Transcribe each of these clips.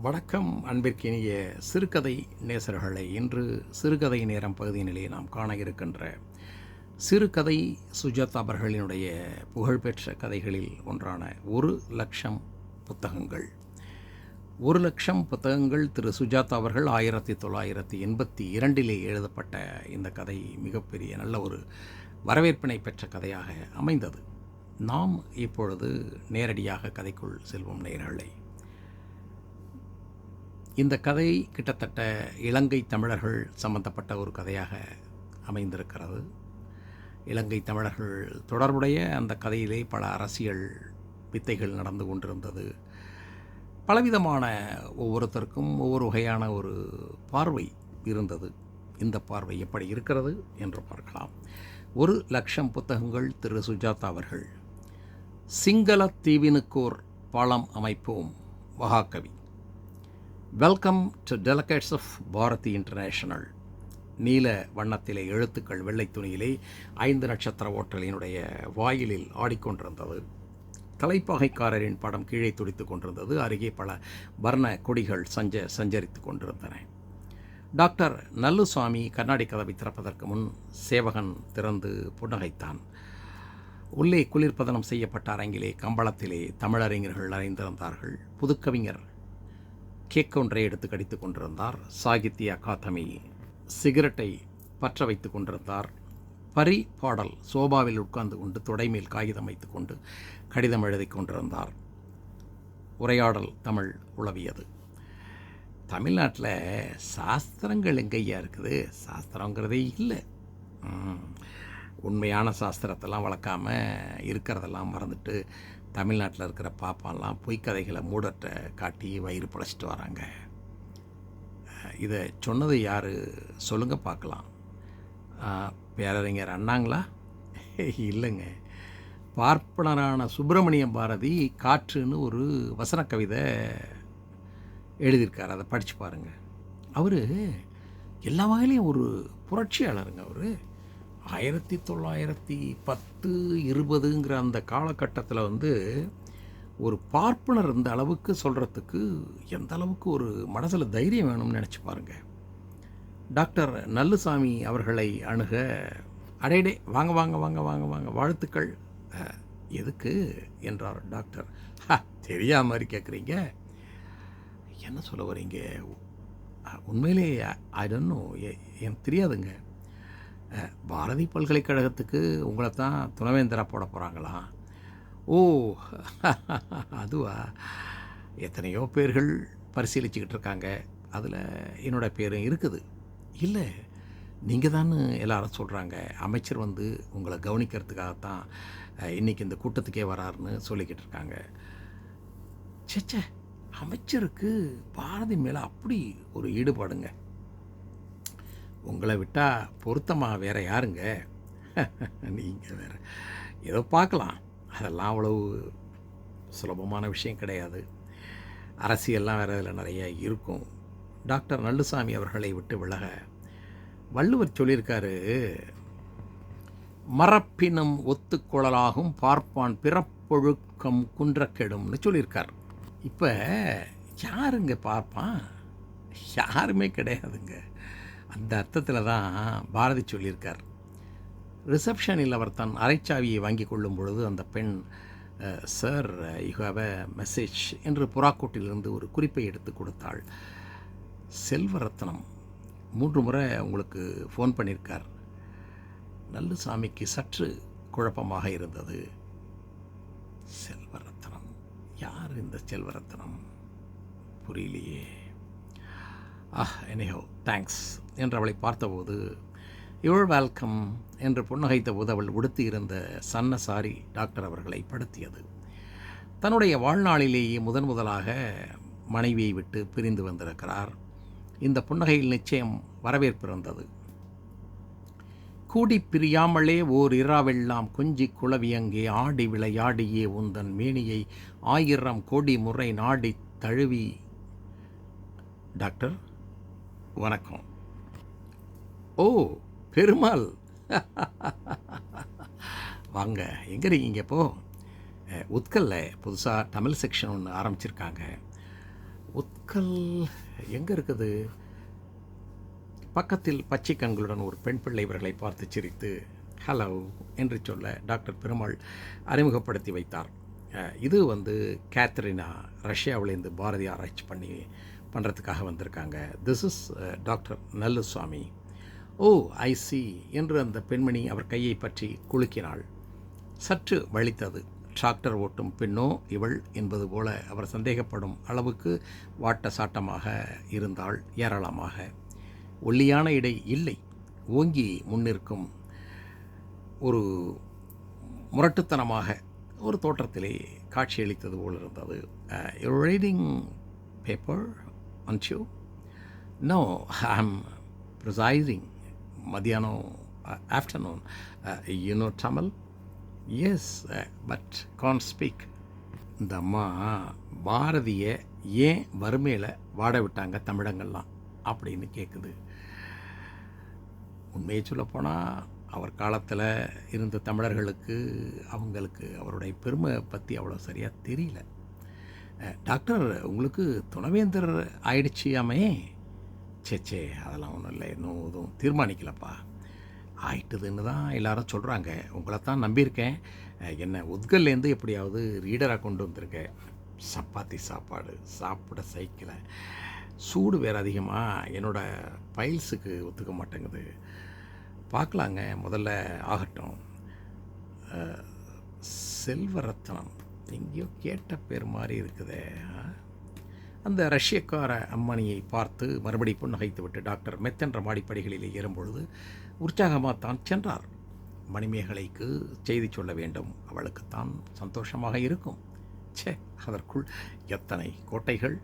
வணக்கம் அன்பிற்கினிய சிறுகதை நேசர்களை. இன்று சிறுகதை நேரம் பகுதியினிலே நாம் காண இருக்கின்ற சிறுகதை சுஜாதா அவர்களினுடைய புகழ்பெற்ற கதைகளில் ஒன்றான ஒரு லட்சம் புத்தகங்கள். ஒரு லட்சம் புத்தகங்கள் திரு சுஜாதா அவர்கள் ஆயிரத்தி தொள்ளாயிரத்தி எண்பத்தி இரண்டிலே எழுதப்பட்ட இந்த கதை மிகப்பெரிய நல்ல ஒரு வரவேற்பினை பெற்ற கதையாக அமைந்தது. நாம் இப்பொழுது நேரடியாக கதைக்குள் செல்வோம் நேர்களை இந்த கதை கிட்டத்தட்ட இலங்கை தமிழர்கள் சம்பந்தப்பட்ட ஒரு கதையாக அமைந்திருக்கிறது. இலங்கை தமிழர்கள் தொடர்புடைய அந்த கதையிலே பல அரசியல் வித்தைகள் நடந்து கொண்டிருந்தது. பலவிதமான ஒவ்வொருத்தருக்கும் ஒவ்வொரு வகையான ஒரு பார்வை இருந்தது. இந்த பார்வை எப்படி இருக்கிறது என்று பார்க்கலாம். ஒரு லட்சம் புத்தகங்கள் திரு. சுஜாதா அவர்கள். சிங்கள தீவினுக்கோர் பாலம் அமைப்போம் மகாகவி. Welcome to delegates of Bharathi international நீல வண்ணத்திலே எழுத்துக்கள் வெள்ளை துணியிலே ஐந்து நட்சத்திர ஓட்டலினுடைய வாயிலில் ஆடிக்கொண்டிருந்தது. தலைப்பாகைக்காரரின் படம் கீழே துடித்து கொண்டிருந்தது. அருகே பல வர்ண கொடிகள் சஞ்ச சஞ்சரித்து கொண்டிருந்தன. டாக்டர் நல்லுசாமி கண்ணாடி கதவை திறப்பதற்கு முன் சேவகன் திறந்து புன்னகைத்தான். உள்ளே குளிர்பதனம் செய்யப்பட்ட அரங்கிலே கம்பளத்திலே தமிழறிஞர்கள் அறிந்திருந்தார்கள் புதுக்கவிஞர் கேக் ஒன்றை எடுத்து கடித்து கொண்டிருந்தார் சாகித்ய அகாதமி. சிகரெட்டை பற்ற வைத்து கொண்டிருந்தார். பரி பாடல் சோபாவில் உட்கார்ந்து கொண்டு தொடைமேல் காகிதம் வைத்து கொண்டு கடிதம் எழுதி கொண்டிருந்தார். உரையாடல் தமிழ் உளவியது. தமிழ்நாட்டில் சாஸ்திரங்கள் எங்கேயா இருக்குது? சாஸ்திரங்கிறதே இல்லை. உண்மையான சாஸ்திரத்தெல்லாம் வளர்க்காம இருக்கிறதெல்லாம் மறந்துட்டு தமிழ்நாட்டில் இருக்கிற பாப்பாலாம் பொய்க்கதைகளை மூடற்ற காட்டி வயிறு பிழைச்சிட்டு வராங்க. இதை சொன்னது யார்? சொல்லுங்கள் பார்க்கலாம். பேரறிஞர் அண்ணாங்களா? இல்லைங்க. பார்ப்பனரான சுப்பிரமணியம் பாரதி காற்றுன்னு ஒரு வசன கவிதை எழுதியிருக்கார். அதை படித்து பாருங்கள் அவர் எல்லா வகையிலையும் ஒரு புரட்சியாளருங்க அவர். ஆயிரத்தி தொள்ளாயிரத்தி பத்து இருபதுங்கிற அந்த காலகட்டத்தில் வந்து ஒரு பார்ப்பனர் இந்த அளவுக்கு சொல்கிறதுக்கு எந்த அளவுக்கு ஒரு மனசில் தைரியம் வேணும்னு நினச்சி பாருங்கள் டாக்டர் நல்லுசாமி அவர்களை அணுக அடையடே வாங்க வாங்க வாங்க வாங்க வாங்க வாழ்த்துக்கள். எதுக்கு என்றார் டாக்டர். "ஹ, தெரியாத மாதிரி கேட்குறீங்க என்ன சொல்ல வரீங்க உண்மையிலே ஐ டோன்ட் நோ எனக்கு தெரியாதுங்க. பாரதி பல்கலைக்கழகத்துக்கு உங்களை தான் துணைவேந்தராக போட போகிறாங்களாம் ஓ அதுவா? எத்தனையோ பேர்கள் பரிசீலிச்சுக்கிட்டு இருக்காங்க. அதில் என்னோட பேரும் இருக்குது. இல்லை நீங்கள் தான் எல்லாரும் சொல்கிறாங்க அமைச்சர் வந்து உங்களை கவனிக்கிறதுக்காகத்தான் இன்றைக்கி இன்னைக்கு இந்த கூட்டத்துக்கே வராருன்னு சொல்லிக்கிட்டு இருக்காங்க. ச்சே அமைச்சருக்கு பாரதி மேலே அப்படி ஒரு ஈடுபாடுங்க. உங்களை விட்டால் பொருத்தமாக வேற யாருங்க? நீங்கள் வேற. ஏதோ பார்க்கலாம். அதெல்லாம் அவ்வளவு சுலபமான விஷயம் கிடையாது. அரசியல்லாம் வேறு இதில் நிறைய இருக்கும். டாக்டர் நல்லுசாமி அவர்களை விட்டு விலக. வள்ளுவர் சொல்லியிருக்காரு மரப்பினம் ஒத்துக்குழலாகும் பார்ப்பான் பிறப்பொழுக்கம் குன்றக்கெடும்னு சொல்லியிருக்கார். இப்போ யாருங்க பார்ப்பான்? யாருமே கிடையாதுங்க. அந்த அர்த்தத்தில் தான் பாரதி சொல்லியிருக்கார். ரிசப்ஷனில் அவர் தன் அரைச்சாவியை வாங்கி கொள்ளும் பொழுது அந்த பெண் sir you have a message என்று புறாக்கோட்டிலிருந்து ஒரு குறிப்பை எடுத்து கொடுத்தாள். செல்வரத்னம் மூன்று முறை உங்களுக்கு ஃபோன் பண்ணியிருக்கார் நல்ல சாமிக்கு சற்று குழப்பமாக இருந்தது. செல்வரத்னம் யார் இந்த செல்வரத்னம்? புரியலையே. ஆஹ் எனிஹோ தேங்க்ஸ் என்று அவளை பார்த்தபோது யுவர் வெல்கம் என்று புன்னகைத்த போது அவள் உடுத்தியிருந்த சன்னசாரி டாக்டர் அவர்களை படுத்தியது. தன்னுடைய வாழ்நாளிலேயே முதன் முதலாக மனைவியை விட்டு பிரிந்து வந்திருக்கிறார். இந்த புன்னகையில் நிச்சயம் வரவேற்பு இருந்தது. கூடி பிரியாமலே ஓர் இராவெல்லாம் கொஞ்சி குளவியங்கே ஆடி விளையாடியே உந்தன் மேனியை ஆயிரம் கோடி முறை நாடி தழுவி. டாக்டர் வணக்கம். ஓ பெருமாள். வாங்க எங்கே இருக்கீங்க இப்போ? உத்கல்ல புதுசாக தமிழ் செக்ஷன் ஒன்று ஆரம்பிச்சிருக்காங்க. உத்கல் எங்கே இருக்குது? பக்கத்தில் பச்சை கண்களுடன் ஒரு பெண் பிள்ளை இவர்களை பார்த்து சிரித்து ஹலோ என்று சொல்ல டாக்டர் பெருமாள் அறிமுகப்படுத்தி வைத்தார். இது வந்து கேத்ரினா ரஷ்யாவிலேருந்து பாரதி ஆராய்ச்சி பண்ணி பண்ணுறதுக்காக வந்திருக்காங்க. This is doctor Nallusamy. Oh I see என்று அந்த பெண்மணி அவர் கையை பற்றி குலுக்கினாள். சற்று வலித்தது. டிராக்டர் ஓட்டும் பெண்ணோ இவள் என்பது போல அவர் சந்தேகப்படும் அளவுக்கு வாட்ட சாட்டமாக இருந்தாள் ஏராளமாக. ஒல்லியான இடை இல்லை. ஓங்கி முன்னிற்கும் ஒரு முரட்டுத்தனமாக ஒரு தோற்றத்திலே காட்சியளித்தது போல் இருந்தது reading paper and you know I am afternoon. மதியானம் afternoon you know Yes, uh, yes but can speak இந்த அம்மா பாரதியை ஏன் வறுமையில் வாட விட்டாங்க தமிழங்கள்லாம்? அப்படின்னு கேட்குது உண்மையை சொல்லப்போனால் அவர் காலத்தில் இருந்த தமிழர்களுக்கு அவங்களுக்கு அவருடைய பெருமை பற்றி அவ்வளோ சரியாக தெரியல. டாக்டர் உங்களுக்கு துணவேந்தர் ஆயிடுச்சியாமே சேச்சே சே அதெல்லாம் ஒன்றும் இல்லை. இன்னும் எதுவும் தீர்மானிக்கலப்பா. ஆயிட்டுதுன்னு தான் எல்லாரும் சொல்கிறாங்க உங்களை தான் நம்பியிருக்கேன். என்னை என்ன உத்கல்லேருந்து எப்படியாவது ரீடராக கொண்டு வந்திருக்கேன் சப்பாத்தி சாப்பாடு சாப்பிட சைக்கிளை. சூடு வேறு அதிகமாக என்னோடய பைல்ஸுக்கு ஒத்துக்க மாட்டேங்குது. பார்க்கலாங்க. முதல்ல ஆகட்டும். அஹ், செல்வரத்னம். எங்கேயோ கேட்ட பேர் மாதிரி இருக்குதே அந்த ரஷ்யக்கார அம்மணியை பார்த்து மறுபடி புன்னகைத்து விட்டு டாக்டர் மெத்தென்ற மாடிப்படிகளிலே ஏறும்பொழுது உற்சாகமாக தான் சென்றார். மணிமேகலைக்கு செய்தி சொல்ல வேண்டும். அவளுக்குத்தான் சந்தோஷமாக இருக்கும். ச்சே அதற்குள் எத்தனை கோட்டைகள்.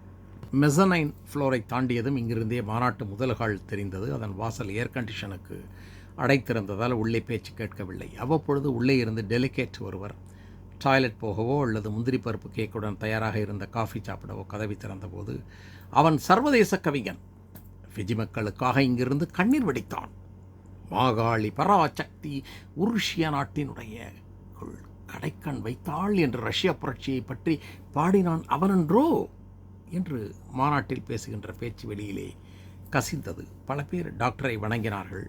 மெசனைன் ஃப்ளோரை தாண்டியதும் இங்கிருந்தே மாநாட்டு முதல்கால் தெரிந்தது. அதன் வாசல் ஏர் கண்டிஷனுக்கு அடைத்திருந்ததால் உள்ளே பேச்சு கேட்கவில்லை. அவ்வப்பொழுது உள்ளே இருந்து டெலிகேட் ஒருவர் டாய்லெட் போகவோ அல்லது முந்திரி பருப்பு கேக்குடன் தயாராக இருந்த காஃபி சாப்பிடவோ கதவி திறந்தபோது அவன் சர்வதேச கவிஞன். ஃபிஜி மக்களுக்காக இங்கிருந்து கண்ணீர் வெடித்தான். மாகாளி பராசக்தி உருஷிய நாட்டினுடைய கடைக்கண் வைத்தாள் என்று ரஷ்ய புரட்சியை பற்றி பாடினான் அவனன்றோ என்று மாநாட்டில் பேசுகின்ற பேச்சு வெளியிலே கசிந்தது. பல பேர் டாக்டரை வணங்கினார்கள்.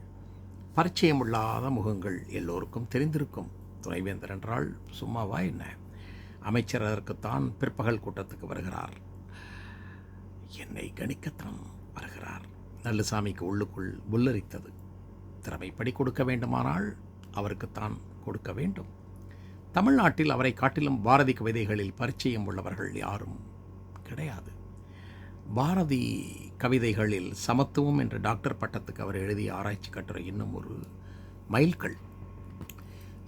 பரிச்சயமில்லாத முகங்கள் எல்லோருக்கும் தெரிந்திருக்கும். துணைவேந்தர் என்றால் சும்மாவா என்ன? அமைச்சர் அதற்குத்தான் பிற்பகல் கூட்டத்துக்கு வருகிறார். என்னை கணிக்கத்தனம் வருகிறார். நல்லுசாமிக்கு உள்ளுக்குள் புல்லரித்தது. திறமைப்படி கொடுக்க வேண்டுமானால் அவருக்குத்தான் கொடுக்க வேண்டும். தமிழ்நாட்டில் அவரை காட்டிலும் பாரதி கவிதைகளில் பரிச்சயம் உள்ளவர்கள் யாரும் கிடையாது. பாரதி கவிதைகளில் சமத்துவம் என்ற டாக்டர் பட்டத்துக்கு அவர் எழுதிய ஆராய்ச்சி கட்டுரை இன்னும் ஒரு மைல்கல்.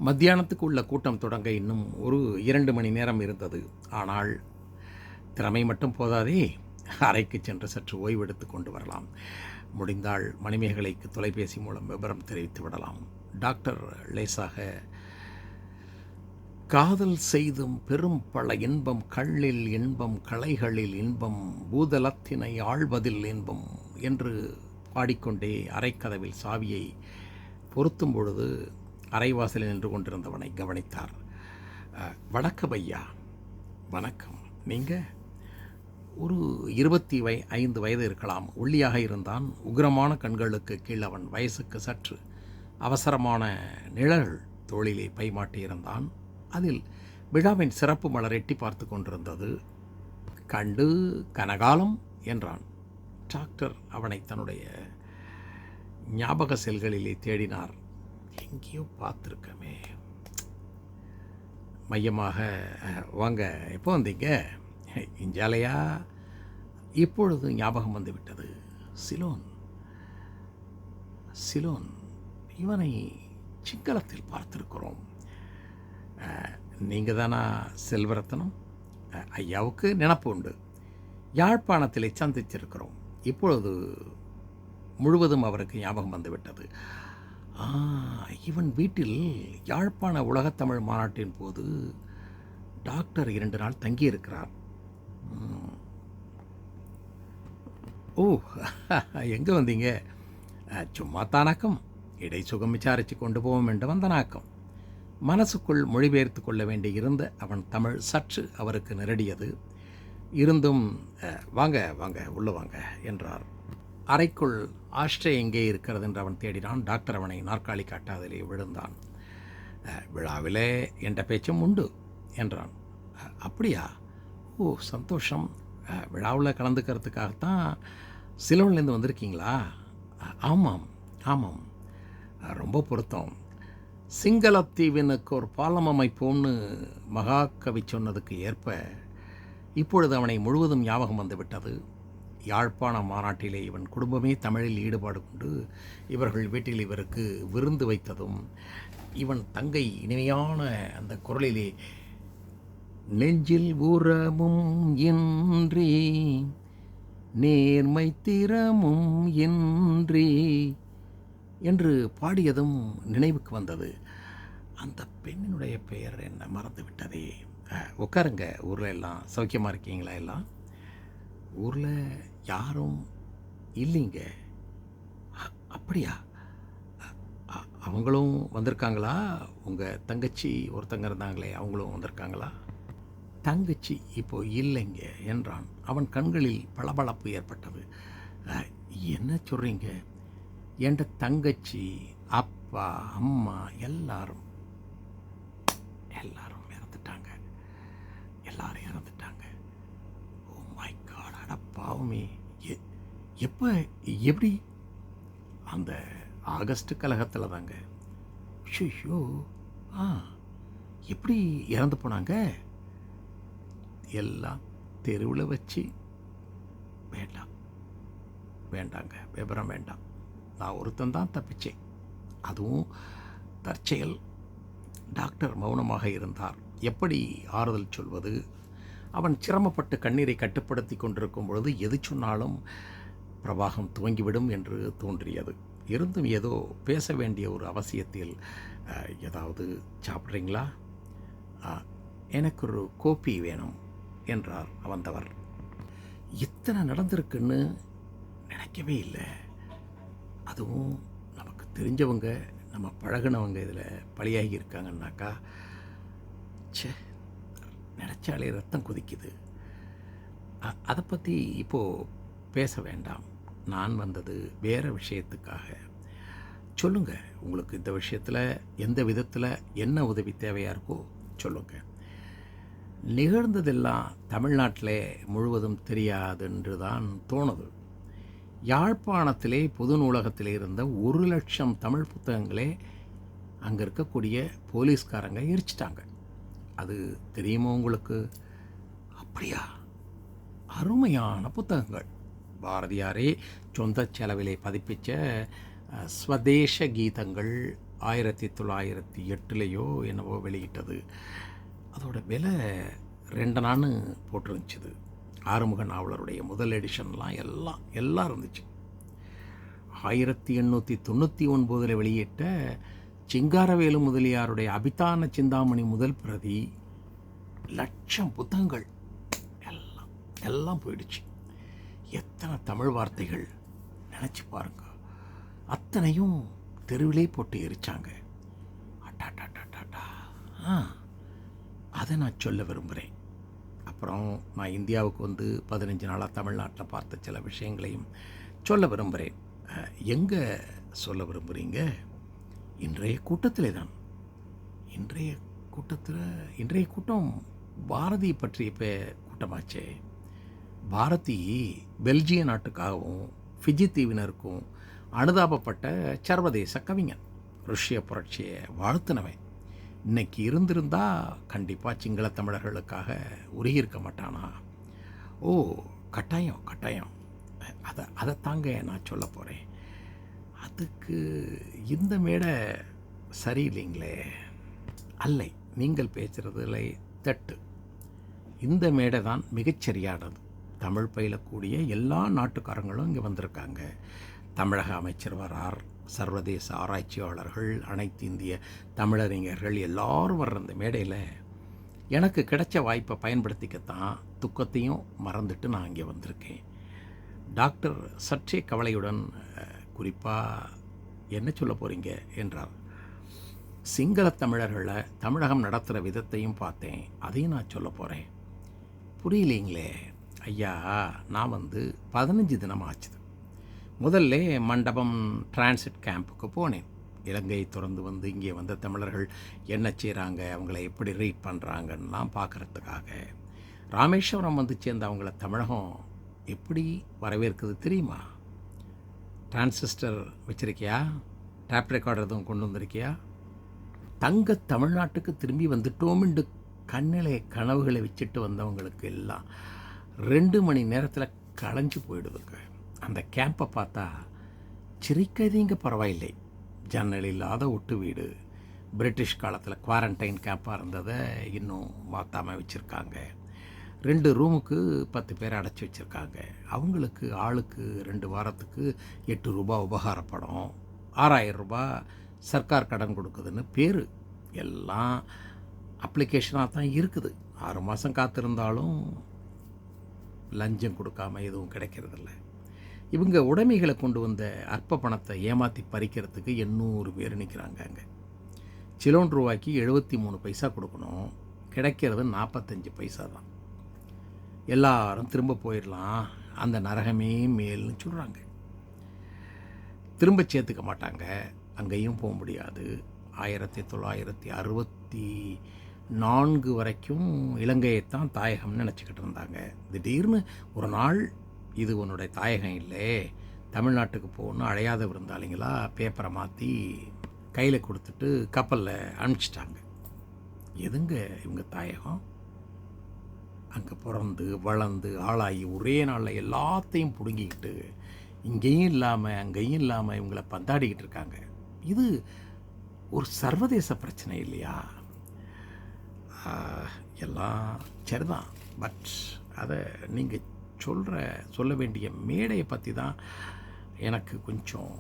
மத்தியானத்துக்கு உள்ள கூட்டம் தொடங்க இன்னும் ஒரு இரண்டு மணி நேரம் இருந்தது. ஆனால் திறமை மட்டும் போதாதே அறைக்கு சென்று சற்று ஓய்வெடுத்து கொண்டு வரலாம். முடிந்தால் மணிமேகலைக்கு தொலைபேசி மூலம் விவரம் தெரிவித்து விடலாம். டாக்டர் லேசாக காதல் செய்தும் பெரும் பல இன்பம் கள்ளில் இன்பம் களைகளில் இன்பம் பூதலத்தினை ஆழ்வதில் இன்பம் என்று பாடிக்கொண்டே அரைக்கதவில் சாவியை பொருத்தும் பொழுது அரைவாசலில் நின்று கொண்டிருந்தவனை கவனித்தார். வணக்கம் ஐயா. வணக்கம். நீங்கள் ஒரு இருபத்தி வை ஐந்து வயது இருக்கலாம். ஒல்லியாக இருந்தான். உக்கிரமான கண்களுக்கு கீழ் அவன் வயசுக்கு சற்று அவசரமான நிழல் தோளிலே பைமாட்டியிருந்தான். அதில் விழாவின் சிறப்பு மலர் எட்டி பார்த்து கொண்டிருந்தது. கண்டு கனகாலம் என்றான். டாக்டர் அவனை தன்னுடைய ஞாபக செல்களிலே தேடினார். எங்கேயோ பார்த்துருக்கமே. மையமாக வாங்க எப்போ வந்தீங்க? இஞ்சாலையா இப்பொழுது ஞாபகம் வந்து விட்டது சிலோன். சிலோன் இவனை சிங்களத்தில் பார்த்திருக்கிறோம். நீங்கள் தானா செல்வரத்தனம்? ஐயாவுக்கு நினப்பு உண்டு. யாழ்ப்பாணத்திலே சந்திச்சிருக்கிறோம். இப்பொழுது முழுவதும் அவருக்கு ஞாபகம் வந்துவிட்டது. இவன் வீட்டில் யாழ்ப்பாண உலகத்தமிழ் மாநாட்டின் போது டாக்டர் இரண்டு நாள் தங்கியிருக்கிறார். ஓ எங்கே வந்தீங்க? சும்மா தானாக்கம். இடை சுகம் விசாரித்து கொண்டு போவோம் என்று வந்தனாக்கம் மனசுக்குள் மொழிபெயர்த்து கொள்ள வேண்டியிருந்த அவன் தமிழ் சற்று அவருக்கு நெருடியது. இருந்தும் வாங்க வாங்க உள்ள வாங்க என்றார். அறைக்குள் ஆஷ்டை எங்கே இருக்கிறது என்று அவன் தேடினான். டாக்டர் அவனை நாற்காலி காட்டாதலே விழுந்தான். விழாவிலே என்ற பேச்சும் உண்டு என்றான். அப்படியா? ஓ சந்தோஷம். விழாவில் கலந்துக்கிறதுக்காகத்தான் சிலவன்லேருந்து வந்திருக்கீங்களா? ஆமாம் ஆமாம். ரொம்ப பொருத்தம். சிங்களத்தீவினுக்கு ஒரு பாலம் அமைப்போம்னு மகாகவி சொன்னதுக்கு ஏற்ப இப்பொழுது அவனை முழுவதும் ஞாபகம் வந்துவிட்டது. யாழ்ப்பாண மாநாட்டிலே இவன் குடும்பமே தமிழில் ஈடுபாடு கொண்டு இவர்கள் வீட்டில் இவருக்கு விருந்து வைத்ததும் இவன் தங்கை இனிமையான அந்த குரலிலே நெஞ்சில் உரமும் இன்றி நேர்மை திறமும் இன்றி என்று பாடியதும் நினைவுக்கு வந்தது. அந்த பெண்ணினுடைய பெயர் என்ன? மறந்து விட்டதே உட்காருங்க ஊரில் எல்லாம். சௌக்கியமாக இருக்கீங்களா எல்லாம்? ஊரில் யாரும் இல்லைங்க. அப்படியா? அவங்களும் வந்திருக்காங்களா? உங்கள் தங்கச்சி ஒருத்தங்க இருந்தாங்களே அவங்களும் வந்திருக்காங்களா? தங்கச்சி இப்போ இல்லைங்க என்றான். அவன் கண்களில் பளபளப்பு ஏற்பட்டது. என்ன சொல்கிறீங்க என்ற தங்கச்சி அப்பா அம்மா எல்லாரும் இறந்துட்டாங்க எல்லாரும் இறந்துட்டாங்க ஓ மை காட் அட பாவமே எ- எப்போ எப்படி? அந்த ஆகஸ்ட் கலகத்தில் தாங்க. ஷோ ஆ எப்படி இறந்து போனாங்க? எல்லாம் தெருவில் வச்சு. வேண்டாம். வேண்டாங்க விபரம் வேண்டாம். நான் ஒருத்தன் தான் தப்பிச்சேன். அதுவும் தற்செயல். டாக்டர் மௌனமாக இருந்தார். எப்படி ஆறுதல் சொல்வது? அவன் சிரமப்பட்டு கண்ணீரை கட்டுப்படுத்தி கொண்டிருக்கும் பொழுது எது சொன்னாலும் பிரவாகம் துவங்கிவிடும் என்று தோன்றியது. இருந்தும் ஏதோ பேச வேண்டிய ஒரு அவசியத்தில் ஏதாவது சாப்பிட்றீங்களா? எனக்கு ஒரு கோப்பி வேணும் என்றார் வந்தவர் இத்தனை நடந்திருக்குன்னு நினைக்கவே இல்லை. அதுவும் நமக்கு தெரிஞ்சவங்க நம்ம பழகுனவங்க இதில் பலியாகி இருக்காங்கன்னாக்கா ச்சே நினச்சாலே ரத்தம் கொதிக்குது. அதை பற்றி இப்போது பேச வேண்டாம். நான் வந்தது வேறு விஷயத்துக்காக. சொல்லுங்கள் உங்களுக்கு இந்த விஷயத்தில் எந்த விதத்தில் என்ன உதவி தேவையாக இருக்கோ சொல்லுங்கள் நிகழ்ந்ததெல்லாம் தமிழ்நாட்டிலே முழுவதும் தெரியாதுன்று தான் தோணுது. யாழ்ப்பாணத்திலே பொது நூலகத்தில் இருந்த ஒரு லட்சம் தமிழ் புத்தகங்களே அங்கே இருக்கக்கூடிய போலீஸ்காரங்க எரிச்சிட்டாங்க. அது தெரியுமா உங்களுக்கு? அப்படியா? அருமையான புத்தகங்கள். பாரதியாரே சொந்த செலவிலே பதிப்பிச்ச ஸ்வதேச கீதங்கள் ஆயிரத்தி தொள்ளாயிரத்தி எட்டுலேயோ என்னவோ வெளியிட்டது. அதோட விலை ரெண்டனான்னு போட்டிருந்துச்சுது. ஆறுமுக நாவலருடைய முதல் எடிஷன்லாம் எல்லாம் எல்லாம் இருந்துச்சு. ஆயிரத்தி எண்ணூற்றி தொண்ணூற்றி ஒன்பதில் வெளியிட்ட சிங்காரவேலு முதலியாருடைய அபிதான சிந்தாமணி முதல் பிரதி லட்சம் புத்தகங்கள். எல்லாம் எல்லாம் போயிடுச்சு. எத்தனை தமிழ் வார்த்தைகள் நினச்சி பாருங்க. அத்தனையும் தெருவிலே போட்டு எரிச்சாங்க. அட்டாட்டாட்டாட்டாட்டா. ஆ அதை நான் சொல்ல விரும்புகிறேன் அப்புறம் நான் இந்தியாவுக்கு வந்து பதினஞ்சு நாளாக தமிழ்நாட்டில் பார்த்த சில விஷயங்களையும் சொல்ல விரும்புகிறேன் எங்கே சொல்ல விரும்புகிறீங்க இன்றைய கூட்டத்திலே தான். இன்றைய கூட்டத்தில் இன்றைய கூட்டம் பாரதி பற்றிய பே கூட்டமாச்சே. பாரதி பெல்ஜிய நாட்டுக்காகவும் ஃபிஜி தீவினருக்கும் அனுதாபப்பட்ட சர்வதேச கவிஞன். ருஷ்ய புரட்சியை வாழ்த்தினவன். இன்னைக்கு இருந்திருந்தா கண்டிப்பாக சிங்கள தமிழர்களுக்காக உருகியிருக்க மாட்டானா? ஓ கட்டாயம் கட்டாயம். அதை அதை தாங்க நான் சொல்ல போகிறேன் அதுக்கு இந்த மேடை சரியில்லைங்களே. அல்லை நீங்கள் பேசுகிறதுல தட்டு. இந்த மேடை தான் மிகச்சரியானது தமிழ் பயிலக்கூடிய எல்லா நாட்டுக்காரங்களும் இங்கே வந்திருக்காங்க. தமிழக அமைச்சர் வரார் சர்வதேச ஆராய்ச்சியாளர்கள் அனைத்து இந்திய தமிழறிஞர்கள் எல்லாரும் வர்ற அந்த மேடையில் எனக்கு கிடைச்ச வாய்ப்பை பயன்படுத்திக்கத்தான் துக்கத்தையும் மறந்துட்டு நான் இங்கே வந்திருக்கேன். டாக்டர் சற்றே கவலையுடன் குறிப்பாக என்ன சொல்ல போகிறீங்க என்றார் சிங்கள தமிழர்களை தமிழகம் நடத்துகிற விதத்தையும் பார்த்தேன். அதையும் நான் சொல்ல போகிறேன் புரியலைங்களே? ஐயா நான் வந்து பதினஞ்சு தினம் ஆச்சுது. முதல்ல மண்டபம் டிரான்சிட் கேம்புக்கு போனேன். இலங்கையை திறந்து வந்து இங்கே வந்த தமிழர்கள் என்ன செய்கிறாங்க அவங்கள எப்படி ரீட் பண்ணுறாங்கன்னெலாம் பார்க்குறதுக்காக ராமேஸ்வரம் வந்து சேர்ந்த அவங்கள தமிழகம் எப்படி வரவேற்குது தெரியுமா? டிரான்சிஸ்டர் வச்சுருக்கியா? டேப் ரெக்கார்டர் எதுவும் கொண்டு வந்திருக்கியா? தங்க தமிழ்நாட்டுக்கு திரும்பி வந்துட்டோம்ண்டு கண்ணிலே கனவுகளை வச்சுட்டு வந்தவங்களுக்கு எல்லாம் ரெண்டு மணி நேரத்தில் களைஞ்சு போயிடுதுங்க. அந்த கேம்பை பார்த்தா சிரிக்கதீங்க பரவாயில்லை. ஜன்னல் இல்லாத ஒட்டு வீடு. பிரிட்டிஷ் காலத்தில் குவாரண்டைன் கேம்பாக இருந்ததை இன்னும் மாற்றாமல் வச்சுருக்காங்க. ரெண்டு ரூமுக்கு பத்து பேர் அடைச்சி வச்சுருக்காங்க. அவங்களுக்கு ஆளுக்கு ரெண்டு வாரத்துக்கு எட்டு ரூபாய் உபகாரப்படம். ஆறாயிரம் ரூபா சர்க்கார் கடன் கொடுக்குதுன்னு பேர். எல்லாம் அப்ளிகேஷனாக தான் இருக்குது. ஆறு மாதம் காத்திருந்தாலும் லஞ்சம் கொடுக்காம எதுவும் கிடைக்கிறதில்ல. இவங்க உடைமைகளை கொண்டு வந்த அற்ப பணத்தை ஏமாற்றி பறிக்கிறதுக்கு எண்ணூறு பேர் நிற்கிறாங்க அங்கே. சிலோன் ரூபாய்க்கு எழுபத்தி மூணு பைசா கொடுக்கணும். கிடைக்கிறது நாற்பத்தஞ்சு பைசா தான். எல்லாரும் திரும்ப போயிடலாம் அந்த நரகமே மேல்னு சொல்கிறாங்க திரும்ப சேர்த்துக்க மாட்டாங்க. அங்கேயும் போக முடியாது. ஆயிரத்தி தொள்ளாயிரத்தி அறுபத்தி நான்கு வரைக்கும் இலங்கையைத்தான் தாயகம்னு நினச்சிக்கிட்டு இருந்தாங்க. திடீர்னு ஒரு நாள் இது உன்னுடைய தாயகம் இல்லை. தமிழ்நாட்டுக்கு போகணும் அழையாத விருந்தாளிங்களா? பேப்பரை மாற்றி கையில் கொடுத்துட்டு கப்பலில் அனுப்பிச்சிட்டாங்க. எதுங்க இவங்க தாயகம்? அங்கே பிறந்து வளர்ந்து ஆளாகி ஒரே நாளில் எல்லாத்தையும் பிடுங்கிக்கிட்டு இங்கேயும் இல்லாமல் அங்கேயும் இல்லாமல் இவங்களை பந்தாடிக்கிட்டு இருக்காங்க. இது ஒரு சர்வதேச பிரச்சனை இல்லையா? எல்லாம் சரிதான். பட் அதை நீங்கள் சொல்கிற சொல்ல வேண்டிய மேடையை பற்றி தான் எனக்கு கொஞ்சம்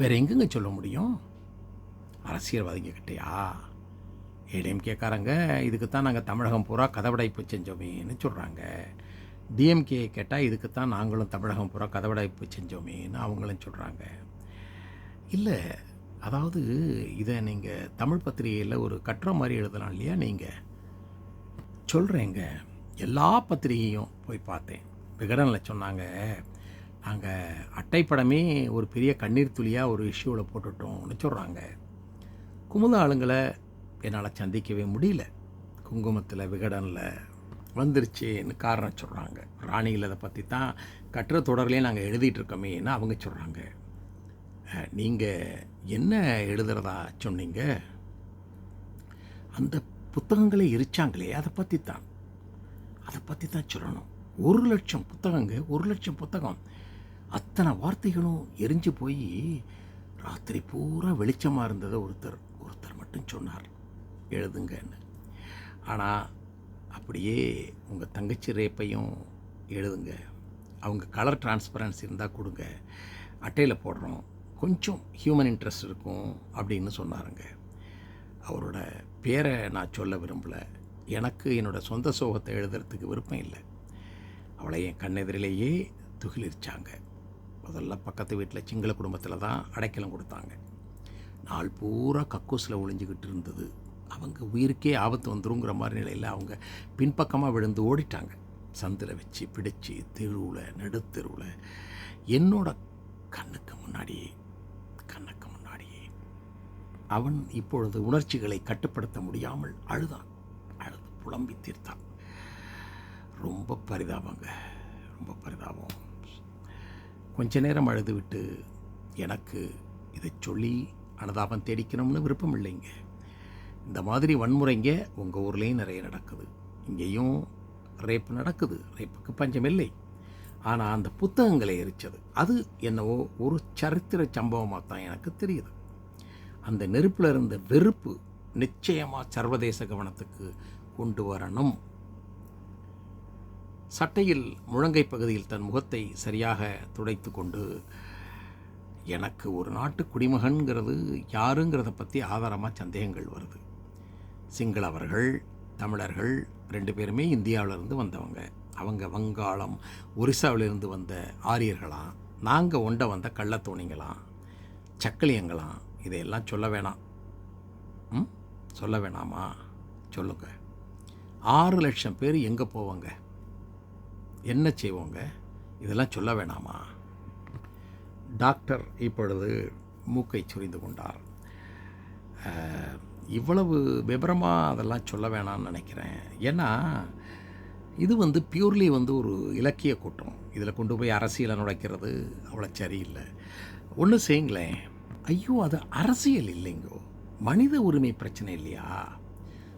வேறு எங்கெங்க சொல்ல முடியும்? அரசியல்வாதிங்க கிட்டேயா? ஏடிஎம்கேக்காரங்க இதுக்கு தான் நாங்கள் தமிழகம் பூரா கதவடைப்பு செஞ்சோமேன்னு சொல்கிறாங்க டிஎம்கே கேட்டால் இதுக்கு தான் நாங்களும் தமிழகம் பூரா கதவடைப்பு செஞ்சோமேன்னு அவங்களும் சொல்கிறாங்க இல்லை அதாவது இதை நீங்கள் தமிழ் பத்திரிகையில் ஒரு கட்டுரை மாதிரி எழுதலாம் இல்லையா நீங்கள் சொல்கிறேங்க எல்லா பத்திரிகையும் போய் பார்த்தேன். விகடனில் சொன்னாங்க நாங்கள் அட்டைப்படமே ஒரு பெரிய கண்ணீர் துளியாக ஒரு இஷ்யூவில் போட்டுட்டோம்னு சொல்கிறாங்க குமுத ஆளுங்களை என்னால் சந்திக்கவே முடியல. குங்குமத்தில் விகடனில் வந்துருச்சுன்னு காரணம் சொல்கிறாங்க ராணியில் அதை பற்றி தான் கட்டுரை தொடர்லேயே நாங்கள் எழுதிட்டுருக்கோமேன்னு அவங்க சொல்கிறாங்க நீங்கள் என்ன எழுதுறதா சொன்னீங்க? அந்த புத்தகங்களை எரிச்சாங்களே அதை பற்றி தான் அதை பற்றி தான் சொல்லணும். ஒரு லட்சம் புத்தகங்க ஒரு லட்சம் புத்தகம். அத்தனை வார்த்தைகளும் எரிஞ்சு போய் ராத்திரி பூரா வெளிச்சமாக இருந்ததை ஒருத்தர் ஒருத்தர் மட்டும் சொன்னார். எழுதுங்கன்னு. ஆனால் அப்படியே உங்கள் தங்கச்சி ரேப்பையும் எழுதுங்க. அவங்க கலர் டிரான்ஸ்பரன்சி இருந்தால் கொடுங்க. அட்டையில் போடுறோம். கொஞ்சம் ஹியூமன் இன்ட்ரெஸ்ட் இருக்கும் அப்படின்னு சொன்னாருங்க. அவரோட பேரை நான் சொல்ல விரும்பலை. எனக்கு என்னோடய சொந்த சோகத்தை எழுதுறதுக்கு விருப்பம் இல்லை. அவளை என் கண்ணெதிரிலேயே துகிலிருச்சாங்க. முதல்ல பக்கத்து வீட்டில் சிங்கள குடும்பத்தில் தான் அடைக்கலம் கொடுத்தாங்க. நாள் பூரா கக்கூஸில் ஒளிஞ்சுக்கிட்டு இருந்தது. அவங்க உயிருக்கே ஆபத்து வந்துருங்கிற மாதிரி நிலையில் அவங்க பின்பக்கமாக விழுந்து ஓடிட்டாங்க. சந்தில் வச்சு பிடிச்சி தெருவில் நடுத்தெருவில். என்னோட கண்ணுக்கு முன்னாடியே கண்ணுக்கு முன்னாடியே அவன் இப்பொழுது உணர்ச்சிகளை கட்டுப்படுத்த முடியாமல் அழுதான். அழுது புலம்பி தீர்த்தான். ரொம்ப பரிதாபங்க. ரொம்ப பரிதாபம். கொஞ்ச நேரம் அழுது விட்டு எனக்கு இதை சொல்லி அனுதாபம் தேடிக்கணும்னு விருப்பம் இல்லைங்க இந்த மாதிரி வன்முறைங்க உங்கள் ஊர்லேயும் நிறைய நடக்குது. இங்கேயும் ரேப் நடக்குது. ரேப்புக்கு பஞ்சம் இல்லை. ஆனால் அந்த புத்தகங்களை எரிச்சது. அது என்னவோ ஒரு சரித்திர சம்பவமாக தான் எனக்கு தெரியுது. அந்த நெருப்பில் இருந்த வெறுப்பு நிச்சயமாக சர்வதேச கவனத்துக்கு கொண்டு வரணும். சட்டையில் முழங்கை பகுதியில் தன் முகத்தை சரியாக துடைத்து கொண்டு எனக்கு ஒரு நாட்டு குடிமகன்கிறது யாருங்கிறத பற்றி ஆதாரமாக சந்தேகங்கள் வருது. சிங்களவர்கள் தமிழர்கள் ரெண்டு பேருமே இந்தியாவிலிருந்து வந்தவங்க. அவங்க வங்காளம் ஒரிசாவிலிருந்து வந்த ஆரியர்களாம். நாங்கள் ஒண்ட வந்த கள்ளத்தோணிங்களாம் சக்களியங்களாம் இதையெல்லாம் சொல்ல வேணாம். ம்? சொல்ல வேணாமா? சொல்லுங்க. ஆறு லட்சம் பேர் எங்கே போவாங்க? என்ன செய்வோங்க? இதெல்லாம் சொல்ல வேணாமா? டாக்டர் இப்பொழுது மூக்கை சுரிந்து கொண்டார். இவ்வளவு விபரமாக அதெல்லாம் சொல்ல வேணாம்னு நினைக்கிறேன். ஏன்னா இது வந்து பியூர்லி வந்து ஒரு இலக்கிய கூட்டம். இதில் கொண்டு போய் அரசியலை நுழைக்கிறது அவ்வளோ சரியில்லை. ஒன்று செய்யுங்களேன். ஐயோ அது அரசியல் இல்லைங்கோ. மனித உரிமை பிரச்சனை இல்லையா?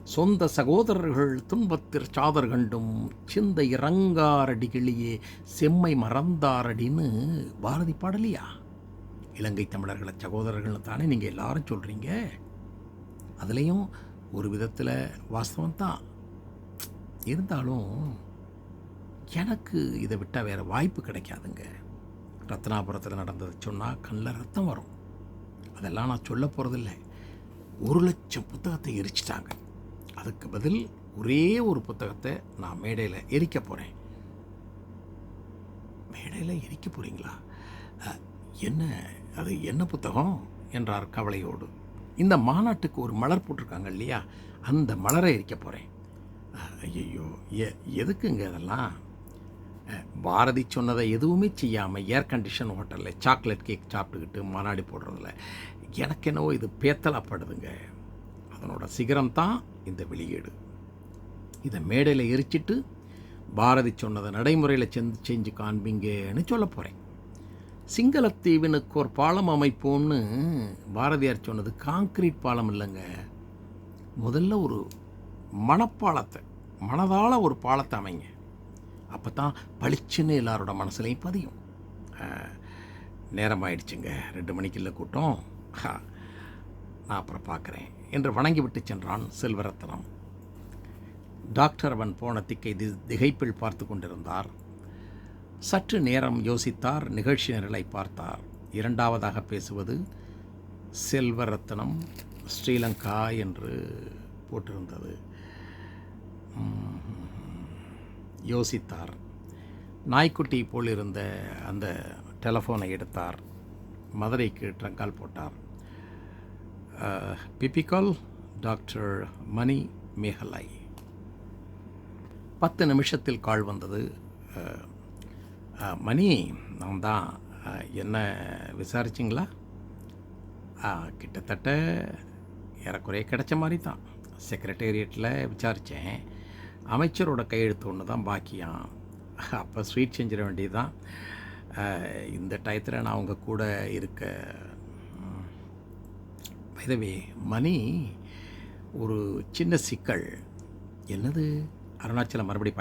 சொந்த சகோதரர்கள் துன்பத்திற் சாதர் கண்டும் சிந்தை இறங்காரடிகளியே செம்மை மறந்தாரடின்னு பாரதி பாடலையா? இலங்கை தமிழர்களை சகோதரர்கள்னு தானே நீங்கள் எல்லாரும் சொல்கிறீங்க அதுலேயும் ஒரு விதத்தில் வாஸ்தவம் தான் இருந்தாலும் எனக்கு இதை விட்டால் வேறு வாய்ப்பு கிடைக்காதுங்க. ரத்னாபுரத்தில் நடந்ததை சொன்னால் கண்ணில் ரத்தம் வரும். அதெல்லாம் நான் சொல்ல போகிறதில்ல ஒரு லட்சம் புத்தகத்தை எரிச்சிட்டாங்க. அதுக்கு பதில் ஒரே ஒரு புத்தகத்தை நான் மேடையில் எரிக்க போகிறேன் மேடையில் எரிக்க போகிறீங்களா என்ன அது என்ன புத்தகம்? என்றார் கவலையோடு. இந்த மாநாட்டுக்கு ஒரு மலர் போட்டிருக்காங்க இல்லையா? அந்த மலரை எரிக்க போகிறேன் ஐயோ எ எதுக்குங்க அதெல்லாம் பாரதி சொன்னதை எதுவுமே செய்யாமல் ஏர் கண்டிஷன் ஹோட்டலில் சாக்லேட் கேக் சாப்பிட்டுக்கிட்டு மாநாடு போடுறதில்ல எனக்கு என்னவோ இது பேத்தலாப்படுதுங்க. அதனோட சிகரம் தான் இந்த வெளியீடு. இதை மேடையில் எரிச்சிட்டு பாரதி சொன்னதை நடைமுறையில் செஞ்சு செஞ்சு காண்பீங்கன்னு சொல்ல போகிறேன் சிங்களத்தீவினுக்கு ஒரு பாலம் அமைப்போம்னு பாரதியார் சொன்னது காங்கிரீட் பாலம் இல்லைங்க. முதல்ல ஒரு மனப்பாலத்தை மனதால் ஒரு பாலத்தை அமைங்க. அப்போ தான் பளிச்சுன்னு எல்லாரோட மனசுலையும் பதியும். நேரம் ஆயிடுச்சுங்க ரெண்டு மணிக்குள்ள கூட்டம். ஹா, நான் அப்புறம் பார்க்குறேன் என்று வணங்கிவிட்டு சென்றான் செல்வரத்னம் டாக்டர் அவன் போன திக்கை தி திகைப்பில் பார்த்து கொண்டிருந்தார். சற்று நேரம் யோசித்தார் நிகழ்ச்சி நிரலை பார்த்தார். இரண்டாவதாக பேசுவது செல்வரத்னம் ஸ்ரீலங்கா என்று போட்டிருந்தது. யோசித்தார். நாய்க்குட்டி போல் இருந்த அந்த டெலஃபோனை எடுத்தார். மதுரைக்கு ட்ரங்கால் போட்டார். பிபிகால் டாக்டர் மணி மேகலாய் பத்து நிமிஷத்தில் கால் வந்தது. மணி நான் தான் என்ன விசாரிச்சிங்களா? கிட்டத்தட்ட ஏறக்குறைய கிடைச்ச மாதிரி தான் செக்ரட்டேரியட்டில் விசாரித்தேன் அமைச்சரோட கையெழுத்து ஒன்று தான் பாக்கியாம் அப்போ ஸ்வீட் செஞ்சிட வேண்டியது தான் இந்த டயத்தில் நான் அவங்க கூட இருக்க பைதவே மணி ஒரு சின்ன சிக்கல். என்னது? அருணாச்சலம் மறுபடி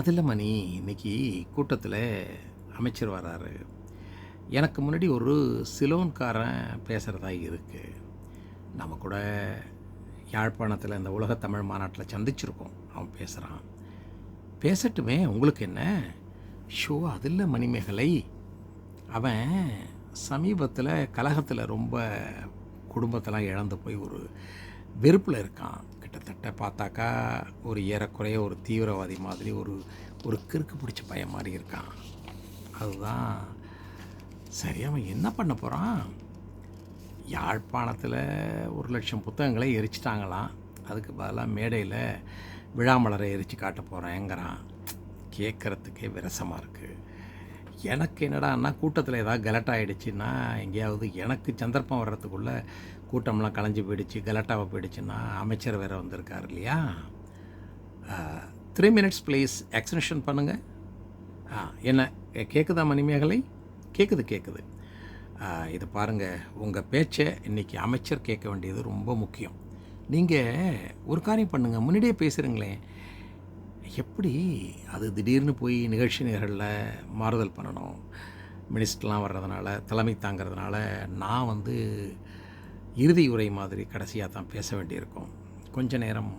அது இல்லை மணி இன்னைக்கு கூட்டத்தில் அமைச்சர் வராரு. எனக்கு முன்னாடி ஒரு சிலோன்காரன் பேசுகிறதா இருக்குது நம்ம கூட யாழ்ப்பாணத்தில் இந்த உலக தமிழ் மாநாட்டில் சந்திச்சிருக்கோம். அவன் பேசுகிறான் பேசட்டுமே உங்களுக்கு என்ன? ஷோ அதில் மணிமேகலை. அவன் சமீபத்தில் கலகத்தில் ரொம்ப குடும்பத்தெல்லாம் இழந்து போய் ஒரு வெறுப்பில் இருக்கான். கிட்டத்தட்ட பார்த்தாக்கா ஒரு ஏறக்குறைய ஒரு தீவிரவாதி மாதிரி ஒரு ஒரு கிறுக்கு பிடிச்ச பையன் மாதிரி இருக்கான். அதுதான் சரி அவன் என்ன பண்ண போகிறான் யாழ்ப்பாணத்தில் ஒரு லட்சம் புத்தகங்களை எரிச்சிட்டாங்களாம். அதுக்கு பதிலாக மேடையில் விழாமலரை எரித்து காட்ட போகிறேங்கிறான் கேட்குறதுக்கே விரசமாக இருக்குது எனக்கு என்னடான்னா கூட்டத்தில் ஏதாவது கலட்டாயிடுச்சுன்னா எங்கேயாவது எனக்கு சந்தர்ப்பம் வர்றதுக்குள்ளே கூட்டம்லாம் கலைஞ்சு போயிடுச்சு கலட்டாவை போயிடுச்சுன்னா அமைச்சர் வேறு வந்திருக்கார் இல்லையா? த்ரீ மினிட்ஸ் ப்ளீஸ் எக்ஸ்டென்ஷன் பண்ணுங்கள் ஆ என்ன கேட்குதா மணிமேகலை? கேட்குது கேட்குது இது பாருங்கள் உங்கள் பேச்சை இன்றைக்கி அமைச்சர் கேட்க வேண்டியது ரொம்ப முக்கியம். நீங்கள் ஒரு காரியம் பண்ணுங்கள் முன்னாடியே பேசுகிறீங்களேன் எப்படி அது திடீர்னு போய் நிகழ்ச்சி நிகழ்களில் மாறுதல் பண்ணணும்? மினிஸ்டர்லாம் வர்றதுனால தலைமை தாங்கிறதுனால நான் வந்து இறுதி உரை மாதிரி கடைசியாக தான் பேச வேண்டியிருக்கும். கொஞ்ச நேரம்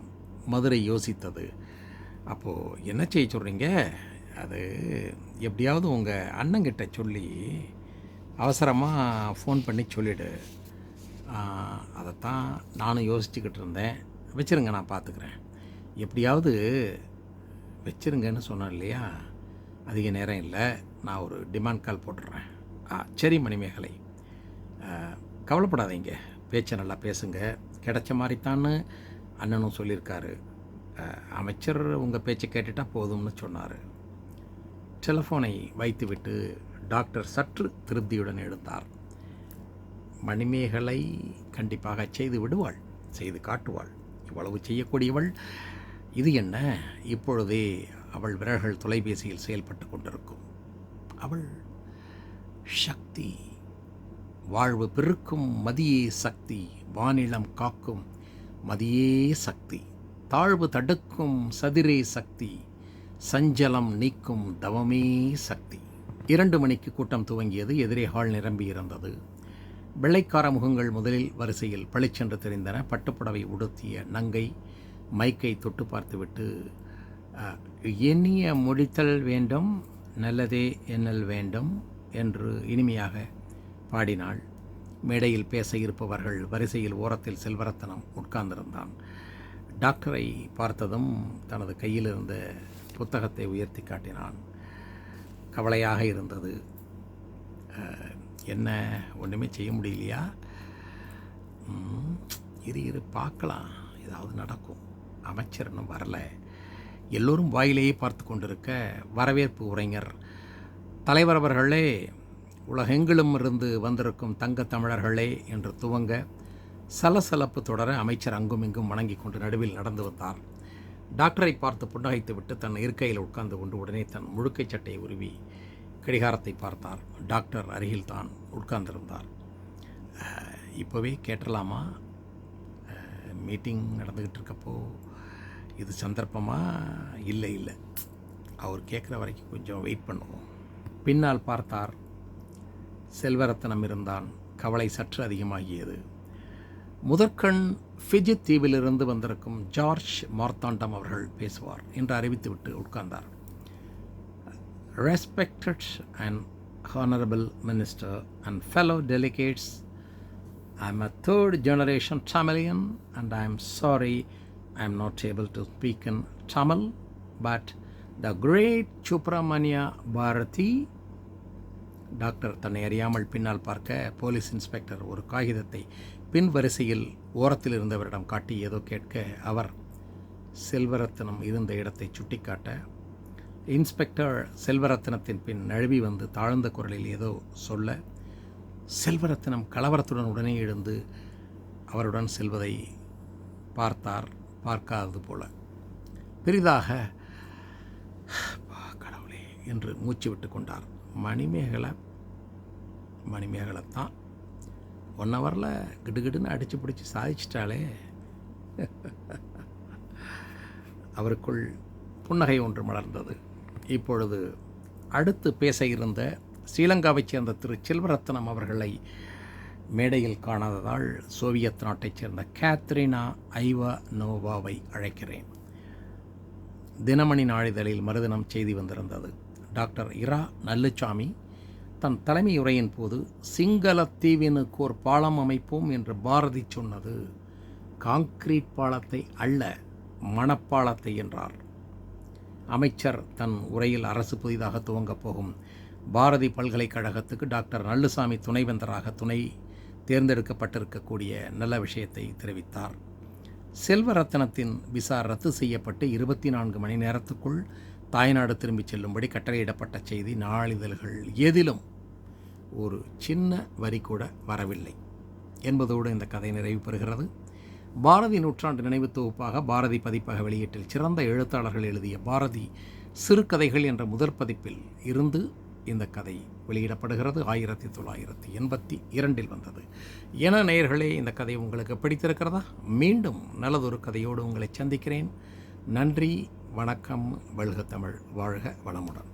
மதுரை யோசித்தது. அப்போது என்ன செய்ய சொல்கிறீங்க அது எப்படியாவது உங்கள் அண்ணங்கிட்ட சொல்லி அவசரமாக ஃபோன் பண்ணி சொல்லிவிடு அதைத்தான் நானும் யோசிச்சுக்கிட்டு இருந்தேன். வச்சிருங்க நான் பார்த்துக்குறேன். எப்படியாவது வச்சிருங்கன்னு சொன்னேன் இல்லையா? அதிக நேரம் இல்லை. நான் ஒரு டிமாண்ட் கால் போட்டுடுறேன் ஆ சரி மணிமேகலை. கவலைப்படாதீங்க. பேச்சை நல்லா பேசுங்க. கிடைச்ச மாதிரித்தான்னு அண்ணனும் சொல்லியிருக்காரு. அமைச்சர் உங்கள் பேச்சை கேட்டுட்டா போதும்னு சொன்னார். டெலஃபோனை வைத்துவிட்டு டாக்டர் சற்று திருப்தியுடன் எடுத்தார். மணிமேகலை கண்டிப்பாக செய்து விடுவாள். செய்து காட்டுவாள். இவ்வளவு செய்யக்கூடியவள். இது என்ன? இப்பொழுதே அவள் விரல்கள் தொலைபேசியில் செயல்பட்டு கொண்டிருக்கும். அவள் சக்தி. வாழ்வு பெருக்கும் மதியே சக்தி. வானிலம் காக்கும் மதியே சக்தி. தாழ்வு தடுக்கும் சதிரே சக்தி. சஞ்சலம் நீக்கும் தவமே சக்தி. இரண்டு மணிக்கு கூட்டம் துவங்கியது. எதிரே ஹால் நிரம்பியிருந்தது வெள்ளைக்கார முகங்கள் முதலில் வரிசையில் பளிச்சென்று தெரிந்தன. பட்டுப்புடவை உடுத்திய நங்கை மைக்கை தொட்டு பார்த்துவிட்டு இனிய முடித்தல் வேண்டும் நல்லதே எண்ணல் வேண்டும் என்று இனிமையாக பாடினாள். மேடையில் பேச இருப்பவர்கள் வரிசையில் ஓரத்தில் செல்வரத்தனம் உட்கார்ந்திருந்தான். டாக்டரை பார்த்ததும் தனது கையில் இருந்த புத்தகத்தை உயர்த்தி காட்டினான். கவலையாக இருந்தது. என்ன ஒன்றுமே செய்ய முடியலையா? இரு இரு பார்க்கலாம். ஏதாவது நடக்கும். அமைச்சர் இன்னும் வரல. எல்லோரும் வாயிலேயே பார்த்து கொண்டிருக்க வரவேற்பு உரைஞர். தலைவர் அவர்களே உலகெங்கிலும் இருந்து வந்திருக்கும் தங்க தமிழர்களே என்று துவங்க சலசலப்பு தொடர அமைச்சர் அங்கும் இங்கும் வணங்கிக் கொண்டு நடுவில் நடந்து வந்தார். டாக்டரை பார்த்து புன்னகைத்து விட்டு தன் இருக்கையில் உட்கார்ந்து கொண்டு உடனே தன் முழுக்கைச் சட்டையை உருவி கடிகாரத்தை பார்த்தார். டாக்டர் அருகில் தான் உட்கார்ந்திருந்தார். இப்போவே கேட்டலாமா? மீட்டிங் நடந்துக்கிட்டு இருக்கப்போ இது சந்தர்ப்பமா? இல்லை இல்லை. அவர் கேட்குற வரைக்கும் கொஞ்சம் வெயிட் பண்ணுவோம். பின்னால் பார்த்தார். செல்வரத்தனம் இருந்தான். கவலை சற்று அதிகமாகியது. முதற்கண் ஃபிஜி தீவிலிருந்து வந்திருக்கும் ஜார்ஜ் மார்த்தாண்டம் அவர்கள் பேசுவார் என்று அறிவித்துவிட்டு உட்கார்ந்தார். Respected and honourable minister and fellow delegates I am a third generation third and I am sorry I am not able to speak in Tamil, but the great Chupramania Bharati doctor தன்னை அறியாமல் பின்னால் பார்க்க police inspector ஒரு காகிதத்தை பின் வரிசையில் ஓரத்தில் இருந்தவரிடம் காட்டி ஏதோ கேட்க அவர் செல்வரத்னம் இருந்த இடத்தை சுட்டிக்காட்ட இன்ஸ்பெக்டர் செல்வரத்னத்தின் பின் நழுவி வந்து தாழ்ந்த குரலில் ஏதோ சொல்ல செல்வரத்னம் கலவரத்துடன் உடனே எழுந்து அவருடன் செல்வதை பார்த்தார். பார்க்காதது போல. பெரிதாக கடவுளே என்று மூச்சு விட்டு கொண்டார். மணிமேகலை மணிமேகலை தான் ஒன் ஹவரில் கிடுகிடுன்னு அடித்து பிடிச்சி சாதிச்சிட்டாலே அவருக்குள் புன்னகை ஒன்று மலர்ந்தது. இப்பொழுது அடுத்து பேச இருந்த ஸ்ரீலங்காவைச் சேர்ந்த திரு செல்வரத்னம் அவர்களை மேடையில் காணாததால் சோவியத் நாட்டைச் சேர்ந்த கேத்ரினா ஐவா நோவாவை அழைக்கிறேன். தினமணி நாளிதழில் மறுதினம் செய்தி வந்திருந்தது. டாக்டர் இரா நல்லுச்சாமி தன் தலைமை உரையின் போது சிங்களத்தீவினுக்கு ஒரு பாலம் அமைப்போம் என்று பாரதி சொன்னது காங்கிரீட் பாலத்தை அல்ல மணப்பாலத்தை என்றார். அமைச்சர் தன் உரையில் அரசு புதிதாக துவங்கப் போகும் பாரதி பல்கலைக்கழகத்துக்கு டாக்டர் நல்லுசாமி துணைவேந்தராக துணை தேர்ந்தெடுக்கப்பட்டிருக்கக்கூடிய நல்ல விஷயத்தை தெரிவித்தார். செல்வரத்னத்தின் விசா ரத்து செய்யப்பட்டு இருபத்தி நான்கு மணி நேரத்துக்குள் தாய்நாடு திரும்பிச் செல்லும்படி கட்டளையிடப்பட்ட செய்தி நாளிதழ்கள் எதிலும் ஒரு சின்ன வரி கூட வரவில்லை என்பதோடு இந்த கதை நிறைவு பெறுகிறது. பாரதி நூற்றாண்டு நினைவு தொகுப்பாக பாரதி பதிப்பக வெளியீட்டில் சிறந்த எழுத்தாளர்கள் எழுதிய பாரதி சிறுகதைகள் என்ற முதற் பதிப்பில் இருந்து இந்த கதை வெளியிடப்படுகிறது. ஆயிரத்தி தொள்ளாயிரத்தி எண்பத்தி இரண்டில் வந்தது. என நேயர்களே இந்த கதை உங்களுக்கு பிடித்திருக்கிறதா? மீண்டும் நல்லதொரு கதையோடு உங்களை சந்திக்கிறேன். நன்றி வணக்கம் வல்க தமிழ். வாழ்க வளமுடன்.